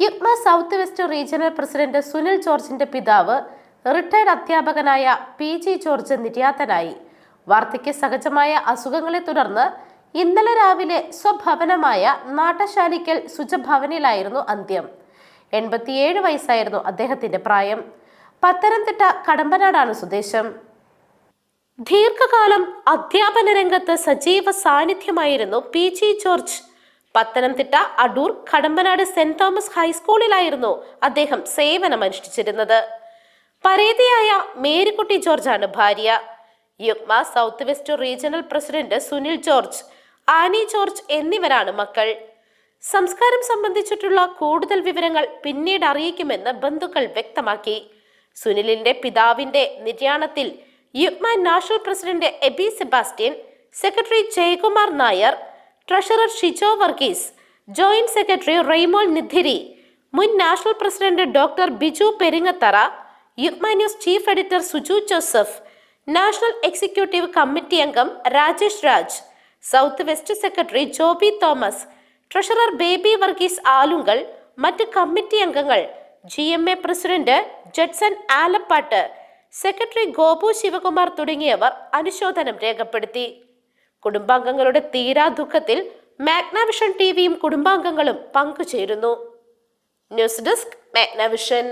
Yugma south west regional president Sunil ജോർജിന്റെ പിതാവ് retired അധ്യാപകനായ പി ജി ജോർജ് നിര്യാതനായി. വാർദ്ധക്യ സഹജമായ അസുഖങ്ങളെ തുടർന്ന് ഇന്നലെ രാവിലെ സ്വഭവനമായ നാട്ടശാലിക്കൽ സുജഭവനിലായിരുന്നു അന്ത്യം. എൺപത്തിയേഴ് വയസ്സായിരുന്നു അദ്ദേഹത്തിന്റെ പ്രായം. പത്തനംതിട്ട കടമ്പനാടാണ് സ്വദേശം. ദീർഘകാലം അധ്യാപന രംഗത്ത് സജീവ സാന്നിധ്യമായിരുന്നു P G George Pathanamthitta Adoor Kadampanad saint Thomas ഹൈസ്കൂളിലായിരുന്നു അദ്ദേഹം സേവനമനുഷ്ഠിച്ചിരുന്നത്. പരേതയായ മേരിക്കുട്ടി ജോർജാണ് ഭാര്യ. Yugma south west regional president Sunil George Annie George എന്നിവരാണ് മക്കൾ. സംസ്കാരം സംബന്ധിച്ചിട്ടുള്ള കൂടുതൽ വിവരങ്ങൾ പിന്നീട് അറിയിക്കുമെന്ന് ബന്ധുക്കൾ വ്യക്തമാക്കി. സുനിലിന്റെ പിതാവിന്റെ നിര്യാണത്തിൽ Yugma national president Aby Sebastian secretary Jayakumar Nair treasurer Shijo Varghese joint secretary Reymol Nidhiri മുൻ national president doctor Biju Peringathara Yugma news chief editor Suju Joseph national executive committee അംഗം Rajesh Raj south west secretary Joby Thomas treasurer Baby Varghese Alunkal മറ്റ് committee അംഗങ്ങൾ G M A president Judson Alappat secretary Gopu Sivakumar തുടങ്ങിയവർ അനുശോചനം രേഖപ്പെടുത്തി. കുടുംബാംഗങ്ങളുടെ തീരാ ദുഃഖത്തിൽ Magnavision T വിയും കുടുംബാംഗങ്ങളും പങ്കുചേരുന്നു. News desk Magnavision.